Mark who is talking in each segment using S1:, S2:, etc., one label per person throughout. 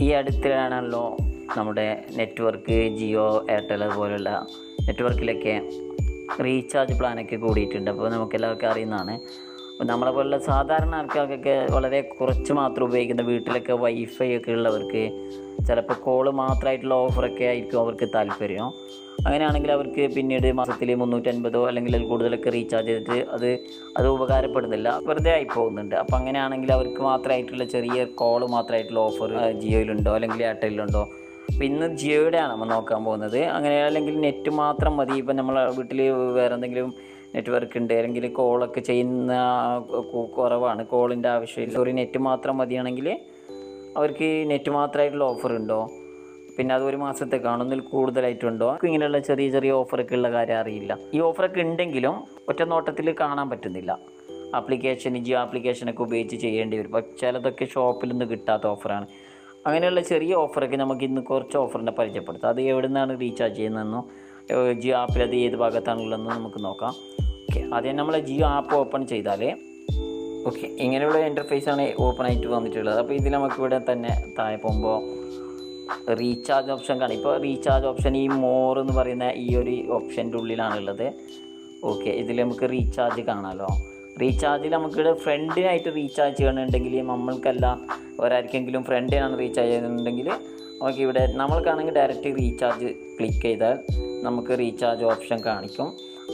S1: ഈ അടുത്തിലാണല്ലോ നമ്മുടെ network Jio Airtel പോലുള്ള നെറ്റ്വർക്കിലൊക്കെ റീചാർജ് പ്ലാനൊക്കെ കൂടിയിട്ടുണ്ട്. അപ്പോൾ നമുക്ക് എല്ലാവർക്കും അറിയുന്നതാണ് നമ്മളെ പോലുള്ള സാധാരണ ആൾക്കാർക്കൊക്കെ വളരെ കുറച്ച് മാത്രം ഉപയോഗിക്കുന്ന വീട്ടിലൊക്കെ വൈഫൈ ഒക്കെ ഉള്ളവർക്ക് ചിലപ്പോൾ കോൾ മാത്രമായിട്ടുള്ള ഓഫറൊക്കെ ആയിരിക്കും അവർക്ക് താല്പര്യം. അങ്ങനെയാണെങ്കിൽ അവർക്ക് പിന്നീട് മാസത്തിൽ മുന്നൂറ്റൻപതോ അല്ലെങ്കിൽ കൂടുതലൊക്കെ റീചാർജ് ചെയ്തിട്ട് അത് അത് ഉപകാരപ്പെടുന്നില്ല. വെറുതെ ആയി പോകുന്നുണ്ട്. അപ്പോൾ അങ്ങനെയാണെങ്കിൽ അവർക്ക് മാത്രമായിട്ടുള്ള ചെറിയ കോൾ മാത്രമായിട്ടുള്ള ഓഫർ ജിയോയിലുണ്ടോ അല്ലെങ്കിൽ എയർടെല്ലിലുണ്ടോ? അപ്പോൾ ഇന്ന് ജിയോയുടെയാണ് നമ്മൾ നോക്കാൻ പോകുന്നത്. അങ്ങനെ അല്ലെങ്കിൽ നെറ്റ് മാത്രം മതി. ഇപ്പം നമ്മൾ വീട്ടിൽ വേറെ എന്തെങ്കിലും നെറ്റ്വർക്ക് ഉണ്ട്. അല്ലെങ്കിൽ കോളൊക്കെ ചെയ്യുന്ന കുറവാണ്. കോളിന്റെ ആവശ്യമില്ല. ഒരു നെറ്റ് മാത്രം മതിയാണെങ്കിൽ അവർക്ക് ഈ നെറ്റ് മാത്രമായിട്ടുള്ള ഓഫർ ഉണ്ടോ? പിന്നെ അത് ഒരു മാസത്തേക്കാണോ? ഒന്നിൽ കൂടുതലായിട്ടുണ്ടോ? ഇങ്ങനെയുള്ള ചെറിയ ചെറിയ ഓഫറൊക്കെ ഉള്ള കാര്യം അറിയില്ല. ഈ ഓഫറൊക്കെ ഉണ്ടെങ്കിലും ഒറ്റ നോട്ടത്തിൽ കാണാൻ പറ്റുന്നില്ല. ആപ്ലിക്കേഷൻ ജിയോ ആപ്ലിക്കേഷനൊക്കെ ഉപയോഗിച്ച് ചെയ്യേണ്ടി വരും. അപ്പോൾ ചിലതൊക്കെ ഷോപ്പിൽ നിന്ന് കിട്ടാത്ത ഓഫറാണ് അങ്ങനെയുള്ള ചെറിയ ഓഫറൊക്കെ നമുക്ക് ഇന്ന് കുറച്ച് ഓഫറിനെ പരിചയപ്പെടുത്താം. അത് എവിടെ നിന്നാണ് റീചാർജ് ചെയ്യുന്നതെന്നോ ജിയോ ആപ്പിൽ അത് ഏത് ഭാഗത്താണുള്ളതെന്നോ നമുക്ക് നോക്കാം. ഓക്കെ ആദ്യം നമ്മൾ ജിയോ ആപ്പ് ഓപ്പൺ ചെയ്താൽ ഓക്കെ ഇങ്ങനെയുള്ള ഇന്റർഫേസാണ് ഓപ്പൺ ആയിട്ട് വന്നിട്ടുള്ളത്. അപ്പോൾ ഇതിൽ നമുക്ക് ഇവിടെ തന്നെ താഴെ പോകുമ്പോൾ റീചാർജ് ഓപ്ഷൻ കാണാം. ഇപ്പോൾ റീചാർജ് ഓപ്ഷൻ ഈ മോർ എന്ന് പറയുന്ന ഈ ഒരു ഓപ്ഷന്റെ ഉള്ളിലാണുള്ളത്. ഓക്കെ ഇതിൽ നമുക്ക് റീചാർജ് കാണാമല്ലോ റീചാർജിൽ നമുക്കിവിടെ ഫ്രണ്ടിനായിട്ട് റീചാർജ് ചെയ്യണമെന്നുണ്ടെങ്കിൽ നമ്മൾക്കല്ല ഒരാർക്കെങ്കിലും ഫ്രണ്ടിനാണ് റീചാർജ് ചെയ്യുന്നുണ്ടെങ്കിൽ നമുക്ക് ഇവിടെ നമ്മൾക്കാണെങ്കിൽ ഡയറക്റ്റ് റീചാർജ് ക്ലിക്ക് ചെയ്താൽ നമുക്ക് റീചാർജ് ഓപ്ഷൻ കാണിക്കും.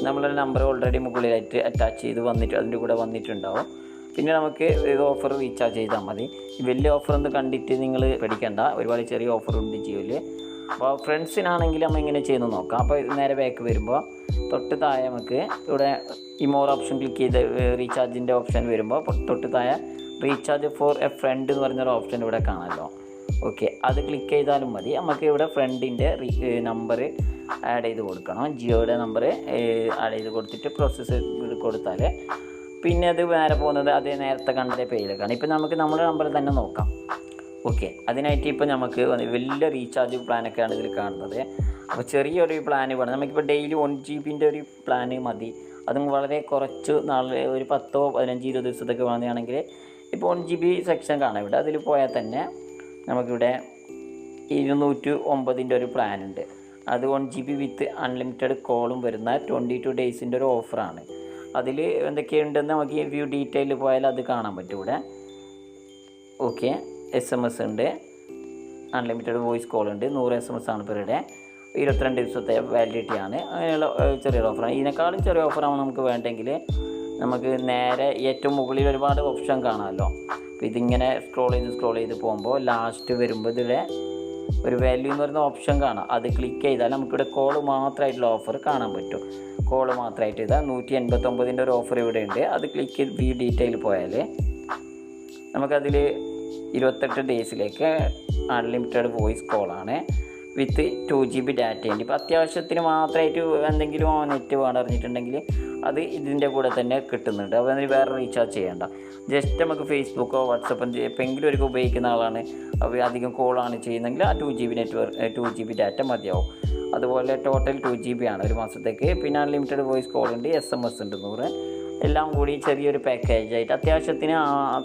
S1: നമ്മളൊരു നമ്പർ ഓൾറെഡി മുകളിലായിട്ട് അറ്റാച്ച് ചെയ്ത് വന്നിട്ട് അതിന്റെ കൂടെ വന്നിട്ടുണ്ടാവും. പിന്നെ നമുക്ക് ഇത് ഓഫർ റീചാർജ് ചെയ്താൽ മതി. വലിയ ഓഫർ ഒന്ന് കണ്ടിട്ട് നിങ്ങൾ പേടിക്കണ്ട. ഒരുപാട് ചെറിയ ഓഫർ ഉണ്ട് ജിയോയിൽ അപ്പോൾ ഫ്രണ്ട്സിനാണെങ്കിൽ നമ്മൾ ഇങ്ങനെ ചെയ്യുന്നു നോക്കാം. അപ്പോൾ നേരെ ബാക്ക് വരുമ്പോൾ തൊട്ട് താഴെ നമുക്ക് ഇവിടെ ഈ മോർ ഓപ്ഷൻ ക്ലിക്ക് ചെയ്ത് റീചാർജിന്റെ ഓപ്ഷൻ വരുമ്പോൾ തൊട്ട് താഴെ റീചാർജ് ഫോർ എ ഫ്രണ്ട് എന്ന് പറഞ്ഞൊരു ഓപ്ഷൻ ഇവിടെ കാണാമല്ലോ. ഓക്കെ അത് ക്ലിക്ക് ചെയ്താലും മതി. നമുക്ക് ഇവിടെ ഫ്രണ്ടിന്റെ നമ്പർ ആഡ് ചെയ്ത് കൊടുക്കണം. ജിയോയുടെ നമ്പർ ആഡ് ചെയ്ത് കൊടുത്തിട്ട് പ്രോസസ്സ് കൊടുത്താൽ പിന്നെ അത് നേരെ പോകുന്നത് അതേ നേരത്തെ കണ്ട പേജിലേക്കാണ് ഇപ്പം നമുക്ക് നമ്മുടെ നമ്പർ തന്നെ നോക്കാം. ഓക്കെ അതിനായിട്ട് ഇപ്പോൾ നമുക്ക് വലിയ റീചാർജ് പ്ലാനൊക്കെയാണ് ഇതിൽ കാണുന്നത്. അപ്പോൾ ചെറിയൊരു പ്ലാൻ വേണം. നമുക്കിപ്പോൾ ഡെയിലി വൺ ജി ബിന്റെ ഒരു പ്ലാൻ മതി. അതും വളരെ കുറച്ച് നാൾ ഒരു പത്തോ പതിനഞ്ചോ ഇരുപത് ദിവസത്തൊക്കെ വേണമെങ്കിൽ ഇപ്പോൾ വൺ ജി ബി സെക്ഷൻ കാണാം. ഇവിടെ അതിൽ പോയാൽ തന്നെ നമുക്കിവിടെ ഇരുന്നൂറ്റി ഒമ്പതിന്റെ ഒരു പ്ലാനുണ്ട് അത് one G B with unlimited കോളും വരുന്ന ട്വന്റി ടു ഡേയ്സിന്റെ ഒരു ഓഫറാണ് അതിൽ എന്തൊക്കെയുണ്ടെന്ന് നമുക്ക് വ്യൂ ഡീറ്റെയിൽ പോയാൽ അത് കാണാൻ പറ്റും ഇവിടെ. ഓക്കെ എസ് എം എസ് ഉണ്ട്. അൺലിമിറ്റഡ് വോയിസ് കോൾ ഉണ്ട്. നൂറ് എസ് എം എസ് ആണ് ഡേ ഇരുപത്തിരണ്ട് ദിവസത്തെ വാലിഡിറ്റി ആണ്. അങ്ങനെയുള്ള ചെറിയൊരു ഓഫറാണ് ഇതിനേക്കാളും ചെറിയ ഓഫറാണ് നമുക്ക് വേണ്ടെങ്കിൽ നമുക്ക് നേരെ ഏറ്റവും മുകളിൽ ഒരുപാട് ഓപ്ഷൻ കാണാമല്ലോ. അപ്പോൾ ഇതിങ്ങനെ സ്ക്രോൾ ചെയ്ത് സ്ക്രോൾ ചെയ്ത് പോകുമ്പോൾ ലാസ്റ്റ് വരുമ്പോൾ ഇതിലെ ഒരു വാല്യൂ എന്ന് പറയുന്ന ഓപ്ഷൻ കാണാം. അത് ക്ലിക്ക് ചെയ്താൽ നമുക്കിവിടെ കോൾ മാത്രമായിട്ടുള്ള ഓഫർ കാണാൻ പറ്റും. കോൾ മാത്രമായിട്ട് ഇതാ നൂറ്റി എൺപത്തൊമ്പതിന്റെ ഒരു ഓഫർ ഇവിടെ ഉണ്ട്. അത് ക്ലിക്ക് ചെയ്ത് വ്യൂ ഡീറ്റെയിൽ പോയാൽ നമുക്കതിൽ ഇരുപത്തെട്ട് ഡേയ്സിലേക്ക് അൺലിമിറ്റഡ് വോയിസ് കോളാണ് വിത്ത് ടു ജി ബി ഡാറ്റയുണ്ട് ഇപ്പോൾ അത്യാവശ്യത്തിന് മാത്രമായിട്ട് എന്തെങ്കിലും നെറ്റ് വേണം അറിഞ്ഞിട്ടുണ്ടെങ്കിൽ അത് ഇതിന്റെ കൂടെ തന്നെ കിട്ടുന്നുണ്ട്. അപ്പോൾ അതിന് വേറെ റീചാർജ് ചെയ്യേണ്ട. ജസ്റ്റ് നമുക്ക് ഫേസ്ബുക്കോ വാട്സപ്പോ എപ്പോഴെങ്കിലും ഒരു ഉപയോഗിക്കുന്ന ആളാണ്. അപ്പോൾ അധികം കോളാണ് ചെയ്യുന്നതെങ്കിൽ ആ two G B network two G B data മതിയാവും. അതുപോലെ ടോട്ടൽ ടു ജി ബി ആണ് ഒരു മാസത്തേക്ക്. പിന്നെ അൺലിമിറ്റഡ് വോയിസ് കോൾ ഉണ്ട് എസ് എം എസ് ഉണ്ട് നൂറ്. എല്ലാം കൂടി ചെറിയൊരു പാക്കേജ് ആയിട്ട് അത്യാവശ്യത്തിന്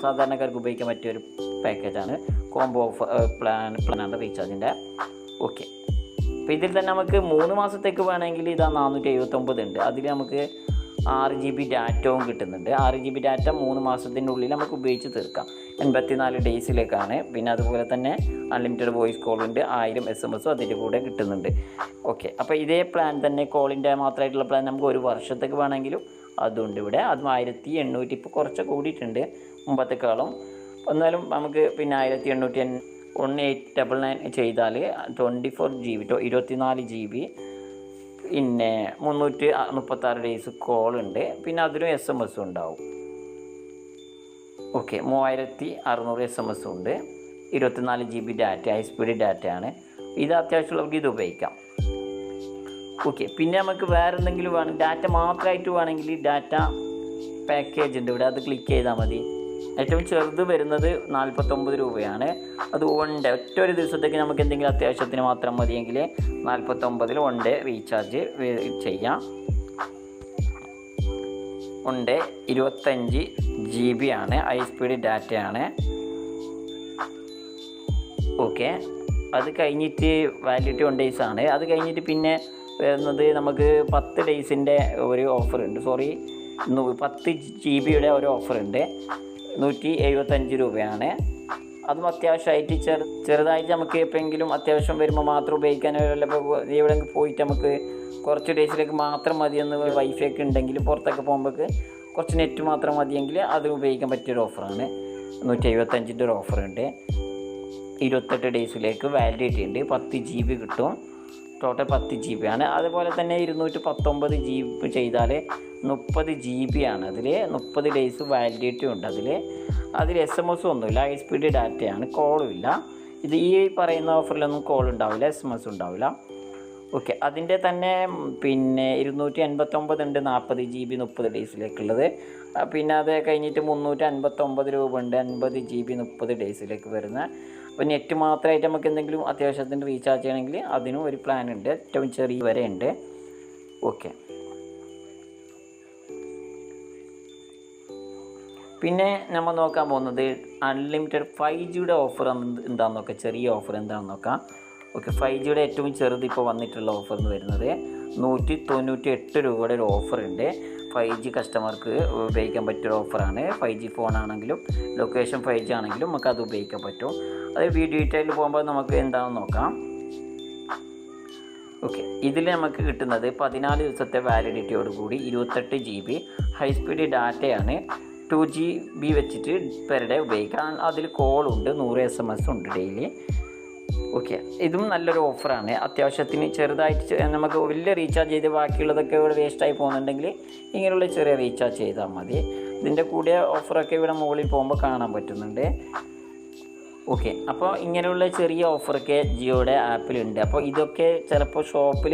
S1: സാധാരണക്കാർക്ക് ഉപയോഗിക്കാൻ പറ്റിയ ഒരു പാക്കേജാണ് കോംബോ ഓഫ് പ്ലാൻ പ്ലാനാണ് റീചാർജിന്റെ ഓക്കെ അപ്പോൾ ഇതിൽ തന്നെ നമുക്ക് മൂന്ന് മാസത്തേക്ക് വേണമെങ്കിൽ ഇതാ നാനൂറ്റി എഴുപത്തൊമ്പത് ഉണ്ട്. അതിൽ നമുക്ക് ആറ് ജി ബി ഡാറ്റവും കിട്ടുന്നുണ്ട്. ആറ് ജി ബി ഡാറ്റ മൂന്ന് മാസത്തിന്റെ ഉള്ളിൽ നമുക്ക് ഉപയോഗിച്ച് തീർക്കാം. എൺപത്തിനാല് ഡേയ്സിലേക്കാണ്. പിന്നെ അതുപോലെ തന്നെ അൺലിമിറ്റഡ് വോയിസ് കോളുണ്ട് ആയിരം എസ് എം എസും അതിന്റെ കൂടെ കിട്ടുന്നുണ്ട്. ഓക്കെ അപ്പോൾ ഇതേ പ്ലാൻ തന്നെ കോളിന്റെ മാത്രമായിട്ടുള്ള പ്ലാൻ നമുക്ക് ഒരു വർഷത്തേക്ക് വേണമെങ്കിലും അതുണ്ട് ഇവിടെ. അതും ആയിരത്തി എണ്ണൂറ്റി ഇപ്പോൾ കുറച്ച് കൂടിയിട്ടുണ്ട്. മുമ്പത്തേക്കാളും. എന്നാലും നമുക്ക് പിന്നെ ആയിരത്തി എണ്ണൂറ്റി വൺ എയ്റ്റ് ഡബിൾ നയൻ ചെയ്താൽ ട്വന്റി ഫോർ ജി ബി ഇരുപത്തിനാല് ജി ബി പിന്നെ മുന്നൂറ്റി മുപ്പത്താറ് ഡേയ്സ് കോൾ ഉണ്ട്. പിന്നെ അതിനും എസ് എം എസും ഉണ്ടാവും. ഓക്കെ മൂവായിരത്തി അറുന്നൂറ് എസ് എം എസ് ഉണ്ട്. ഇരുപത്തിനാല് G B data high speed data ആണ്. ഇത് അത്യാവശ്യമുള്ളവർക്ക് ഇത് ഉപയോഗിക്കാം. ഓക്കെ പിന്നെ നമുക്ക് വേറെ എന്തെങ്കിലും വേണം? ഡാറ്റ മാത്രമായിട്ട് വേണമെങ്കിൽ ഡാറ്റ പാക്കേജ് ഉണ്ട്. ഇവിടെ അത് ക്ലിക്ക് ചെയ്താൽ മതി. ഏറ്റവും ചെറുത് വരുന്നത് നാൽപ്പത്തൊമ്പത് രൂപയാണ്. അത് വൺ ഡേ ഒറ്റ ഒരു ദിവസത്തേക്ക് നമുക്ക് എന്തെങ്കിലും അത്യാവശ്യത്തിന് മാത്രം മതിയെങ്കിൽ നാൽപ്പത്തൊമ്പതിൽ വൺ ഡേ റീചാർജ് ചെയ്യാം. വൺ ഡേ ഇരുപത്തഞ്ച് ജി ബി ആണ്. ഹൈ സ്പീഡ് ഡാറ്റയാണ് ഓക്കെ. അത് കഴിഞ്ഞിട്ട് വാലിഡിറ്റി വൺ ഡേയ്സ് ആണ്. അത് കഴിഞ്ഞിട്ട് പിന്നെ വരുന്നത് നമുക്ക് പത്ത് ഡേയ്സിന്റെ ഒരു ഓഫർ ഉണ്ട്. സോറി പത്ത് ജി ബിയുടെ ഒരു ഓഫർ ഉണ്ട്. നൂറ്റി എഴുപത്തഞ്ച് രൂപയാണ്. അതും അത്യാവശ്യമായിട്ട് ചെറു ചെറുതായിട്ട് നമുക്ക് എപ്പോഴെങ്കിലും അത്യാവശ്യം വരുമ്പോൾ മാത്രം ഉപയോഗിക്കാൻ അല്ലെങ്കിൽ എവിടെയെങ്കിലും പോയിട്ട് നമുക്ക് കുറച്ച് ഡേയ്സിലേക്ക് മാത്രം മതിയെന്ന് വൈഫൈ ഒക്കെ ഉണ്ടെങ്കിൽ പുറത്തൊക്കെ പോകുമ്പോൾ കുറച്ച് നെറ്റ് മാത്രം മതിയെങ്കിൽ അത് ഉപയോഗിക്കാൻ പറ്റിയൊരു ഓഫറാണ് നൂറ്റി എഴുപത്തഞ്ചിന്റെ ഒരു ഓഫറുണ്ട് ഇരുപത്തെട്ട് ഡേയ്സിലേക്ക് വാലിഡിറ്റി ഉണ്ട്. പത്ത് ജി ബി കിട്ടും. ടോട്ടൽ പത്ത് ജി ബി ആണ്. അതുപോലെ തന്നെ ഇരുന്നൂറ്റി പത്തൊമ്പത് ജി ബി ചെയ്താൽ മുപ്പത് ജി ബി ആണ്. അതിൽ മുപ്പത് ഡേയ്സ് വാലിഡിറ്റി ഉണ്ട്. അതിൽ അതിൽ എസ് എം എസ് ഒന്നുമില്ല. ഹൈ സ്പീഡ് ഡാറ്റയാണ് കോളും ഇല്ല. ഇത് ഈ പറയുന്ന ഓഫറിലൊന്നും കോൾ ഉണ്ടാവില്ല. എസ് എം എസ് ഉണ്ടാവില്ല. ഓക്കെ അതിന്റെ തന്നെ പിന്നെ ഇരുന്നൂറ്റി അൻപത്തൊമ്പത് ഉണ്ട് നാൽപ്പത് ജി ബി മുപ്പത് ഡേയ്സിലേക്കുള്ളത് പിന്നെ അത് കഴിഞ്ഞിട്ട് മുന്നൂറ്റി അൻപത്തൊമ്പത് രൂപ ഉണ്ട്. അൻപത് ജി ബി മുപ്പത് ഡേയ്സിലേക്ക് വരുന്ന അപ്പോൾ നെറ്റ് മാത്രമായിട്ട് നമുക്ക് എന്തെങ്കിലും അത്യാവശ്യത്തിന് റീചാർജ് ചെയ്യണമെങ്കിൽ അതിനും ഒരു പ്ലാൻ ഉണ്ട്. ഏറ്റവും ചെറിയ വരെ ഉണ്ട്. ഓക്കെ പിന്നെ നമ്മൾ നോക്കാൻ പോകുന്നത് അൺലിമിറ്റഡ് ഫൈവ് ജിയുടെ ഓഫർ എന്താണെന്ന് നോക്കാം. ചെറിയ ഓഫർ എന്താണെന്ന് നോക്കാം. ഓക്കെ ഫൈവ് ജിയുടെ ഏറ്റവും ചെറുത് ഇപ്പോൾ വന്നിട്ടുള്ള ഓഫർ എന്ന് വരുന്നത് നൂറ്റി തൊണ്ണൂറ്റി എട്ട് രൂപയുടെ ഒരു ഓഫർ ഉണ്ട്. ഫൈവ് ജി കസ്റ്റമർക്ക് ഉപയോഗിക്കാൻ പറ്റിയൊരു ഓഫറാണ് ഫൈവ് ജി ഫോണാണെങ്കിലും ലൊക്കേഷൻ ഫൈവ് ജി ആണെങ്കിലും നമുക്ക് അത് ഉപയോഗിക്കാൻ പറ്റും. അത് വീഡിയോ ഡീറ്റെയിൽ പോകുമ്പോൾ നമുക്ക് എന്താണെന്ന് നോക്കാം. ഓക്കെ ഇതിൽ നമുക്ക് കിട്ടുന്നത് പതിനാല് ദിവസത്തെ വാലിഡിറ്റിയോട് കൂടി ഇരുപത്തെട്ട് ജി ബി ഹൈസ്പീഡ് ഡാറ്റയാണ് ടു ജി ബി വെച്ചിട്ട് പെർ ഡേ ഉപയോഗിക്കാം. അതിൽ കോളുണ്ട് നൂറ് എസ് എം എസ് ഉണ്ട് ഡെയിലി ഓക്കെ. ഇതും നല്ലൊരു ഓഫറാണ്. അത്യാവശ്യത്തിന് ചെറുതായിട്ട് നമുക്ക് വലിയ റീചാർജ് ചെയ്ത് ബാക്കിയുള്ളതൊക്കെ ഇവിടെ വേസ്റ്റായി പോകുന്നുണ്ടെങ്കിൽ ഇങ്ങനെയുള്ള ചെറിയ റീചാർജ് ചെയ്താൽ മതി. ഇതിന്റെ കൂടിയ ഓഫറൊക്കെ ഇവിടെ മുകളിൽ പോകുമ്പോൾ കാണാൻ പറ്റുന്നുണ്ട്. ഓക്കെ. അപ്പോൾ ഇങ്ങനെയുള്ള ചെറിയ ഓഫറൊക്കെ ജിയോയുടെ ആപ്പിലുണ്ട്. അപ്പോൾ ഇതൊക്കെ ചിലപ്പോൾ ഷോപ്പിൽ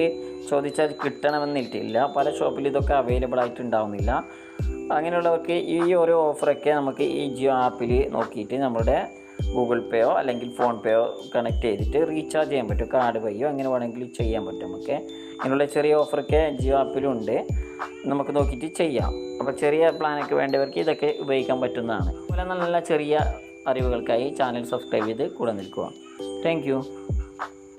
S1: ചോദിച്ചാൽ കിട്ടണമെന്നിട്ടില്ല പല ഷോപ്പിൽ ഇതൊക്കെ അവൈലബിൾ ആയിട്ടുണ്ടാവുന്നില്ല അങ്ങനെയുള്ളവർക്ക് ഈ ഓരോ ഓഫറൊക്കെ നമുക്ക് ഈ ജിയോ ആപ്പിൽ നോക്കിയിട്ട് നമ്മുടെ ഗൂഗിൾ പേയോ അല്ലെങ്കിൽ ഫോൺ പേയോ കണക്ട് ചെയ്തിട്ട് റീചാർജ് ചെയ്യാൻ പറ്റും. കാർഡ് വഴിയോ അങ്ങനെ വേണമെങ്കിൽ ചെയ്യാൻ പറ്റും. നമുക്ക് ഇങ്ങനെയുള്ള ചെറിയ ഓഫറൊക്കെ ജിയോ ആപ്പിലുണ്ട് നമുക്ക് നോക്കിയിട്ട് ചെയ്യാം. അപ്പോൾ ചെറിയ പ്ലാനൊക്കെ വേണ്ടവർക്ക് ഇതൊക്കെ ഉപയോഗിക്കാൻ പറ്റുന്നതാണ്. അതുപോലെ നല്ല നല്ല ചെറിയ അറിവുകൾക്കായി ചാനൽ സബ്സ്ക്രൈബ് ചെയ്ത് കൂടെ നിൽക്കുക. താങ്ക്